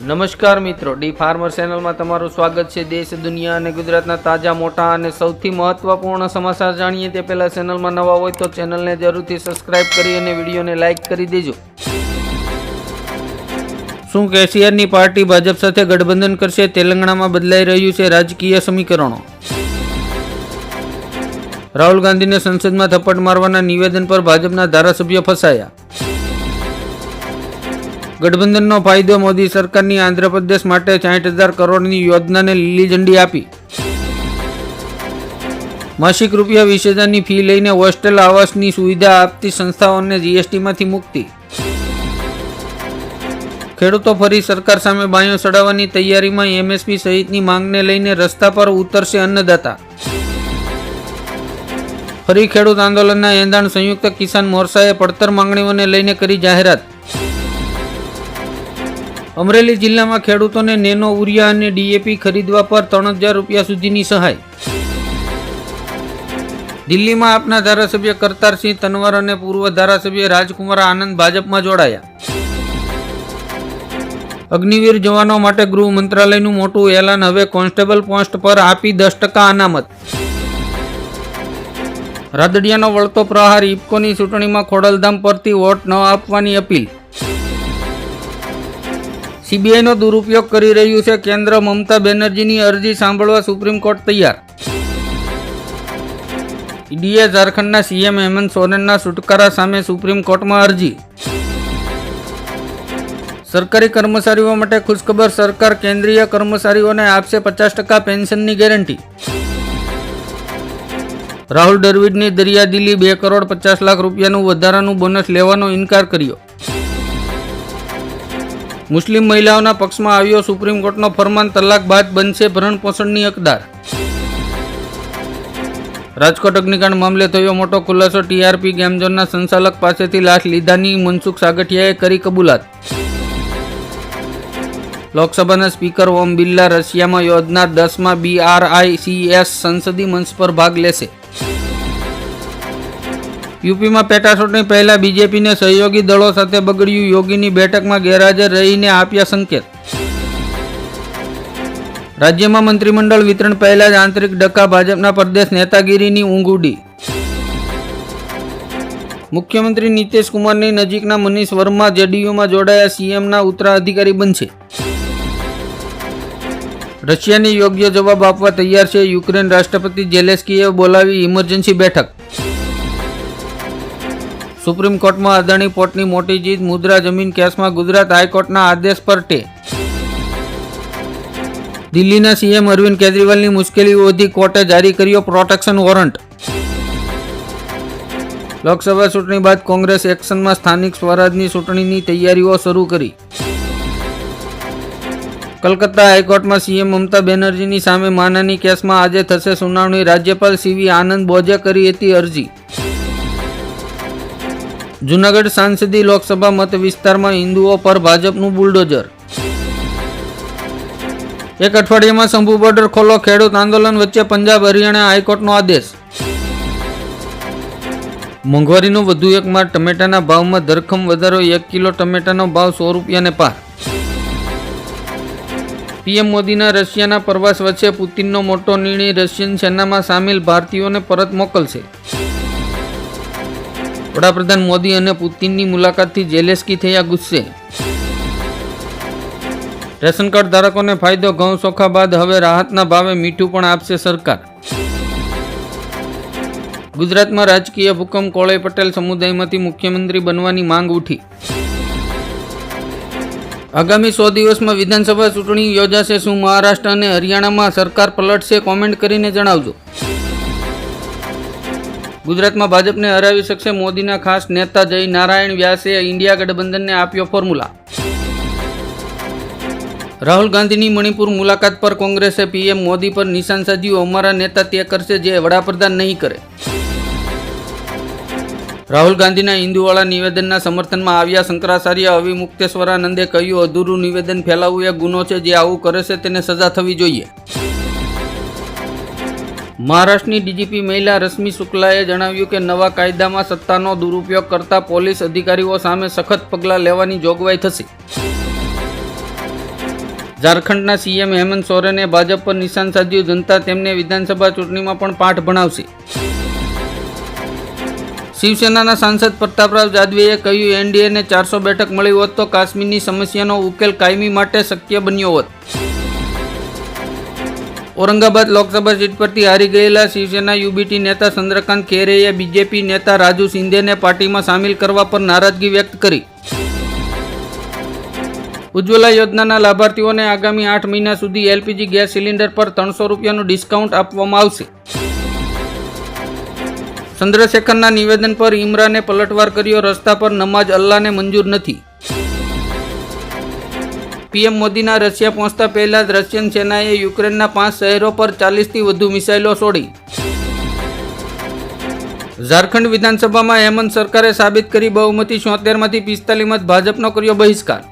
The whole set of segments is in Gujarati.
નમસ્કાર મિત્રો, ડી ફાર્મર ચેનલમાં તમારું સ્વાગત છે. દેશ, દુનિયા અને ગુજરાતના તાજા, મોટા અને સૌથી મહત્વપૂર્ણ સમાચાર જાણીએ તે પહેલા ચેનલમાં નવા હોય તો ચેનલને જરૂરથી સબસ્ક્રાઇબ કરી અને વિડીયોને લાઇક કરી દેજો. શું કેસીઆરની પાર્ટી ભાજપ સાથે ગઠબંધન કરશે તેલંગણામાં બદલાઈ રહ્યું છે રાજકીય સમીકરણો? રાહુલ ગાંધીને સંસદમાં થપ્પડ મારવાના નિવેદન પર ભાજપના ધારાસભ્ય ફસાયા. ગઠબંધનનો ફાયદો મોદી સરકારની આંધ્રપ્રદેશ માટે સાહીઠ હજાર કરોડની યોજનાને લીલી ઝંડી આપી. માસિક રૂપિયા વીસ હજારની ફી લઈને હોસ્ટેલ આવાસની સુવિધા આપતી સંસ્થાઓને જીએસટીમાંથી મુક્તિ. ખેડૂતો ફરી સરકાર સામે બાયો ચડાવવાની તૈયારીમાં એમએસપી સહિતની માંગને લઈને રસ્તા પર ઉતરશે અન્નદાતા. ફરી ખેડૂત આંદોલનના એંધાણ સંયુક્ત કિસાન મોરચાએ પડતર માંગણીઓને લઈને કરી જાહેરાત. અમરેલી જિલ્લામાં ખેડૂતોને નેનો ઉરિયા અને ડીએપી ખરીદવા પર ત્રણ હજાર રૂપિયા સુધીની સહાય. દિલ્હીમાં આપના ધારાસભ્ય કરતારસિંહ તનવર અને પૂર્વ ધારાસભ્ય રાજકુમાર આનંદ ભાજપમાં જોડાયા. અગ્નિવીર જવાનો માટે ગૃહ મંત્રાલયનું મોટું એલાન હવે કોન્સ્ટેબલ પોસ્ટ પર આપી દસ ટકા અનામત. રાદડિયાનો વળતો પ્રહાર ઇફકોની ચૂંટણીમાં ખોડલધામ પરથી વોટ ન આપવાની અપીલ. સીબીઆઈનો દુરુપયોગ કરી રહ્યું છે કેન્દ્ર મમતા બેનર્જીની અરજી સાંભળવા સુપ્રીમ કોર્ટ તૈયાર. ઈડીએ ઝારખંડના સીએમ હેમંત સોરેનના છુટકારા સામે સુપ્રીમ કોર્ટમાં અરજી. સરકારી કર્મચારીઓ માટે ખુશખબર સરકાર કેન્દ્રીય કર્મચારીઓને આપશે પચાસ ટકા પેન્શનની ગેરંટી. રાહુલ દ્રવિડની દરિયાદિલી બે કરોડ પચાસ લાખ રૂપિયાનું વધારાનું બોનસ લેવાનો ઇનકાર કર્યો. મુસ્લિમ મહિલાઓના પક્ષમાં આવ્યો સુપ્રીમ કોર્ટનો ફરમાન તલાક બાદ બનશે ભરણ પોષણની હકદાર. રાજકોટ અગ્નિકાંડ મામલે થયો મોટો ખુલાસો ટીઆરપી ગેમઝોનના સંચાલક પાસેથી લાશ લીધાની મનસુખ સાગઠિયાએ કરી કબૂલાત. લોકસભાના સ્પીકર ઓમ બિરલા રશિયામાં યોજનાર દસમાં બીઆરઆઈસીએસ સંસદીય મંચ પર ભાગ લેશે. યુપીમાં પેટા ચૂંટણી પહેલા બીજેપીને સહયોગી દળો સાથે બગડ્યું. યોગીની બેઠકમાં ગેરહાજર રહીને આપ્યા સંકેત. રાજ્યમાં મંત્રીમંડળ વિતરણ પહેલા જ આંતરિક ડકા ભાજપના પ્રદેશ નેતાગીરીની ઊંઘ ઉડી. મુખ્યમંત્રી નીતિશ કુમારની નજીકના મનીષ વર્મા જેડીયુમાં જોડાયા સીએમના ઉત્તરાધિકારી બનશે. રશિયાને યોગ્ય જવાબ આપવા તૈયાર છે યુક્રેન રાષ્ટ્રપતિ જેલેસ્કીએ બોલાવી ઇમરજન્સી બેઠક. સુપ્રીમ કોર્ટમાં અદાણી પોર્ટની મોટી જીત મુદ્રા જમીન કેસમાં ગુજરાત હાઈકોર્ટના આદેશ પર ટે દિલ્હીના સીએમ અરવિંદ કેજરીવાલની મુશ્કેલી વધી કોર્ટે જારી કર્યો પ્રોટેક્શન વોરંટ. લોકસભા ચૂંટણી બાદ કોંગ્રેસ એક્શનમાં સ્થાનિક સ્વરાજની ચૂંટણીની તૈયારીઓ શરૂ કરી. કલકત્તા હાઈકોર્ટમાં સીએમ મમતા બેનર્જીની સામે માનાની કેસમાં આજે થશે સુનાવણી. રાજ્યપાલ સીવી આનંદ બોજે કરી હતી અરજી. જૂનાગઢ સાંસદી લોકસભા મત વિસ્તારમાં હિન્દુઓ પર ભાજપનું બુલડોઝર. એક અઠવાડિયામાં શંભુ બોર્ડર ખોલો, ખેડૂત આંદોલન વચ્ચે પંજાબ હરિયાણા હાઈકોર્ટનો આદેશ. મોંઘવારીનો વધુ એક માર, ટમેટાના ભાવમાં ધરખમ વધારો, એક કિલો ટમેટાનો ભાવ સો રૂપિયાને પાર. પીએમ મોદીના રશિયાના પ્રવાસ વચ્ચે પુતિનનો મોટો નિર્ણય રશિયન સેનામાં સામેલ ભારતીયોને પરત મોકલશે. વડાપ્રધાન મોદી અને પુતિનની મુલાકાતથી જેલેસ્કી થયા ગુસ્સે. રેશન કાર્ડ ધારકોને ફાયદો ઘઉં ચોખા બાદ હવે રાહતના ભાવે મીઠું પણ આપશે સરકાર. ગુજરાતમાં રાજકીય ભૂકંપ કોળે પટેલ સમુદાયમાંથી મુખ્યમંત્રી બનવાની માંગ ઉઠી. આગામી સો દિવસમાં વિધાનસભા ચૂંટણી યોજાશે શું મહારાષ્ટ્ર અને હરિયાણામાં સરકાર પલટશે કોમેન્ટ કરીને જણાવજો. ગુજરાતમાં ભાજપને હરાવી શકશે મોદીના ખાસ નેતા જય નારાયણ વ્યાસે ઇન્ડિયા ગઠબંધનને આપ્યો ફોર્મ્યુલા. રાહુલ ગાંધીની મણિપુર મુલાકાત પર કોંગ્રેસે પીએમ મોદી પર નિશાન સાધ્યું. અમારા નેતા તે કરશે જે વડાપ્રધાન નહીં કરે. રાહુલ ગાંધીના હિન્દુવાળા નિવેદનના સમર્થનમાં આવ્યા શંકરાચાર્ય અવિમુક્તેશ્વરાનંદે કહ્યું, અધૂરું નિવેદન ફેલાવવું એ ગુનો છે. જે આવું કરે છે તેને સજા થવી જોઈએ. મહારાષ્ટ્રની ડીજીપી મહિલા રશ્મિ શુક્લાએ જણાવ્યું કે નવા કાયદામાં સત્તાનો દુરુપયોગ કરતા પોલીસ અધિકારીઓ સામે સખત પગલાં લેવાની જોગવાઈ થશે. ઝારખંડના સીએમ હેમંત સોરેને ભાજપ પર નિશાન સાધ્યું જનતા તેમને વિધાનસભા ચૂંટણીમાં પણ પાઠ ભણાવશે. શિવસેનાના સાંસદ પ્રતાપરાવ જાદવીએ કહ્યું, એનડીએને ચારસો બેઠક મળી હોત તો કાશ્મીરની સમસ્યાનો ઉકેલ કાયમી માટે શક્ય બન્યો હોત. ઔરંગાબાદ લોકસભા સીટ પરથી હારી ગયેલા શિવસેના યુબીટી નેતા ચંદ્રકાંત ખેરેએ બીજેપી નેતા રાજુ શિંદેને પાર્ટીમાં સામેલ કરવા પર નારાજગી વ્યક્ત કરી. ઉજ્જવલા યોજનાના લાભાર્થીઓને આગામી આઠ મહિના સુધી એલપીજી ગેસ સિલિન્ડર પર ત્રણસો રૂપિયાનું ડિસ્કાઉન્ટ આપવામાં આવશે. ચંદ્રશેખરના નિવેદન પર ઇમરાને પલટવાર કર્યો રસ્તા પર નમાજ અલ્લાહને મંજૂર નથી. પીએમ મોદીના રશિયા પહોંચતા પહેલા જ રશિયન સેનાએ યુક્રેનના પાંચ શહેરો પર ચાલીસથી વધુ મિસાઇલો છોડી. ઝારખંડ વિધાનસભામાં હેમંત સરકારે સાબિત કરી બહુમતી છોતેરમાંથી પિસ્તાલીસમાં ભાજપનો કર્યો બહિષ્કાર.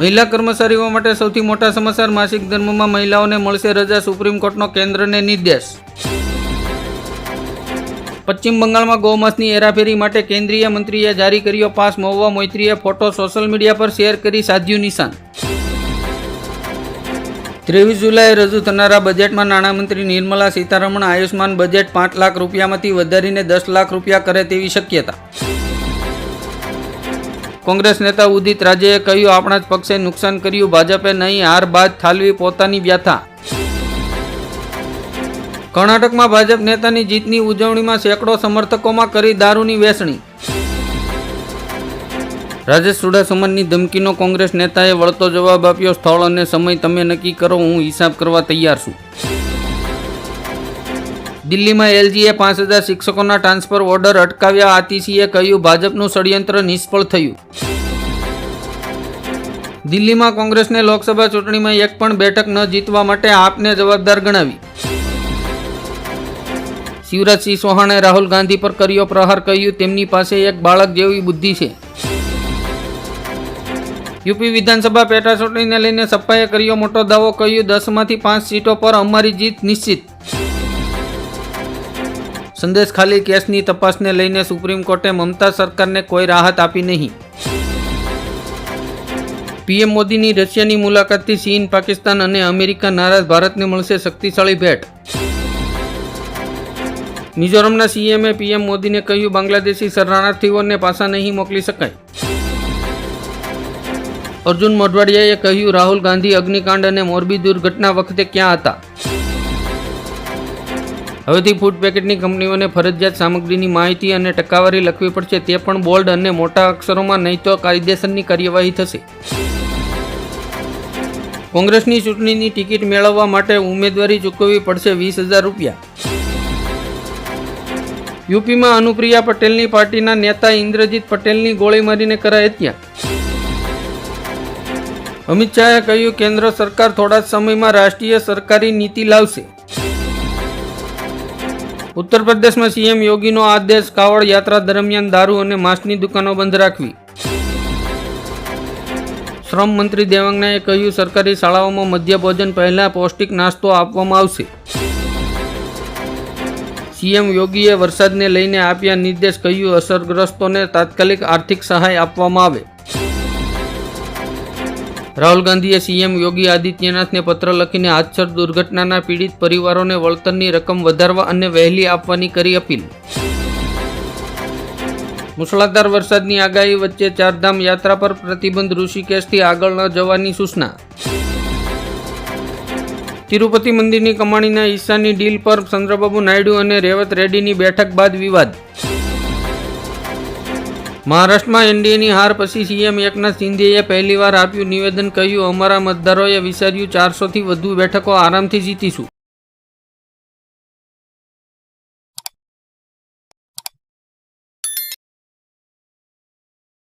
મહિલા કર્મચારીઓ માટે સૌથી મોટા સમાચાર, માસિક ધર્મમાં મહિલાઓને મળશે રજા, સુપ્રીમ કોર્ટનો કેન્દ્રને નિર્દેશ. પશ્ચિમ બંગાળમાં ગૌમાંસની હેરાફેરી માટે કેન્દ્રીય મંત્રીએ જારી કર્યો પાસ. મહુવા મૈત્રીએ ફોટો સોશિયલ મીડિયા પર શેર કરી સાધ્યું નિશાન. ત્રેવીસ જુલાઈએ રજૂ થનારા બજેટમાં નાણામંત્રી નિર્મલા સીતારમણ આયુષ્માન બજેટ પાંચ લાખ રૂપિયામાંથી વધારીને દસ લાખ રૂપિયા કરે તેવી શક્યતા. કોંગ્રેસ નેતા ઉદિત રાજેએ કહ્યું, આપણા જ પક્ષે નુકસાન કર્યું, ભાજપે નહીં, હાર બાદ ઠાલવી પોતાની વ્યથા. કર્ણાટકમાં ભાજપ નેતાની જીતની ઉજવણીમાં સેંકડો સમર્થકોમાં કરી દારૂની વેચણી રાજેશ ચુડાસમાની ધમકીનો કોંગ્રેસ નેતાએ વળતો જવાબ આપ્યો, સ્થળ અને સમય તમે નક્કી કરો, હું હિસાબ કરવા તૈયાર છું. દિલ્હીમાં એલજીએ પાંચ હજાર શિક્ષકોના ટ્રાન્સફર ઓર્ડર અટકાવ્યા, આતિશીએ કહ્યું, ભાજપનું ષડયંત્ર નિષ્ફળ થયું. દિલ્હીમાં કોંગ્રેસને લોકસભા ચૂંટણીમાં એક પણ બેઠક ન જીતવા માટે આપને જવાબદાર ગણાવી. શિવરાજસિંહ ચૌહાણે રાહુલ ગાંધી પર કર્યો પ્રહાર કહ્યું, તેમની પાસે એક બાળક જેવી બુદ્ધિ છે. યુપી વિધાનસભા પેટા ચૂંટણીને લઈને સપાએ કર્યો મોટો દાવો, કહ્યું, દસમાંથી પાંચ સીટો પર અમારી જીત નિશ્ચિત. સંદેશ ખાલી કેસની તપાસને લઈને સુપ્રીમ કોર્ટે મમતા સરકારને કોઈ રાહત આપી નહીં. પીએમ મોદીની રશિયાની મુલાકાતથી ચીન, પાકિસ્તાન અને અમેરિકા નારાજ, ભારતને મળશે શક્તિશાળી ભેટ. મિઝોરમના સીએમએ પીએમ મોદીને કહ્યું, બાંગ્લાદેશી શરણાર્થીઓને પાછા નહીં મોકલી શકાય. અર્જુન મોઢવાડિયાએ કહ્યું, રાહુલ ગાંધી અગ્નિકાંડ અને મોરબી દુર્ઘટના વખતે ક્યાં હતા? હવેથી ફૂડ પેકેટની કંપનીઓને ફરજિયાત સામગ્રીની માહિતી અને ટકાવારી લખવી પડશે, તે પણ બોલ્ડ અને મોટા અક્ષરોમાં, નહીં તો કાયદેસરની કાર્યવાહી થશે. કોંગ્રેસની ચૂંટણીની ટિકિટ મેળવવા માટે ઉમેદવારી ચૂકવવી પડશે વીસ હજાર રૂપિયા. યુપીમાં અનુપ્રિયા પટેલની પાર્ટીના નેતા ઇન્દ્રજીત પટેલની ગોળી મારીને કરાઈ હત્યા. અમિત શાહે કહ્યું, કેન્દ્ર સરકાર થોડા સમયમાં રાષ્ટ્રીય સરકારી નીતિ લાવશે. ઉત્તર પ્રદેશમાં સીએમ યોગીનો આદેશ કાવડ યાત્રા દરમિયાન દારૂ અને માંસની દુકાનો બંધ રાખવી. શ્રમ મંત્રી દેવાંગનાએ કહ્યું, સરકારી શાળાઓમાં મધ્ય ભોજન પહેલા પૌષ્ટિક નાસ્તો આપવામાં આવશે. સીએમ યોગીએ વરસાદને લઈને આપ્યા નિર્દેશ કહ્યું, અસરગ્રસ્તોને તાત્કાલિક આર્થિક સહાય આપવામાં આવે. રાહુલ ગાંધીએ સીએમ યોગી આદિત્યનાથને પત્ર લખીને હાથસર દુર્ઘટનાના પીડિત પરિવારોને વળતરની રકમ વધારવા અને વહેલી આપવાની કરી અપીલ. મુસળાધાર વરસાદની આગાહી વચ્ચે ચારધામ યાત્રા પર પ્રતિબંધ ઋષિકેશથી આગળ ન જવાની સૂચના. તિરુપતિ મંદિરની કમાણીના હિસ્સાની ડીલ પર ચંદ્રબાબુ નાયડુ અને રેવત રેડ્ડીની બેઠક બાદ વિવાદ. મહારાષ્ટ્રમાં એનડીએની હાર પછી સીએમ એકનાથ શિંદેએ પહેલીવાર આપ્યું નિવેદન, કહ્યું, અમારા મતદારોએ વિચાર્યું ચારસોથી વધુ બેઠકો આરામથી જીતીશું.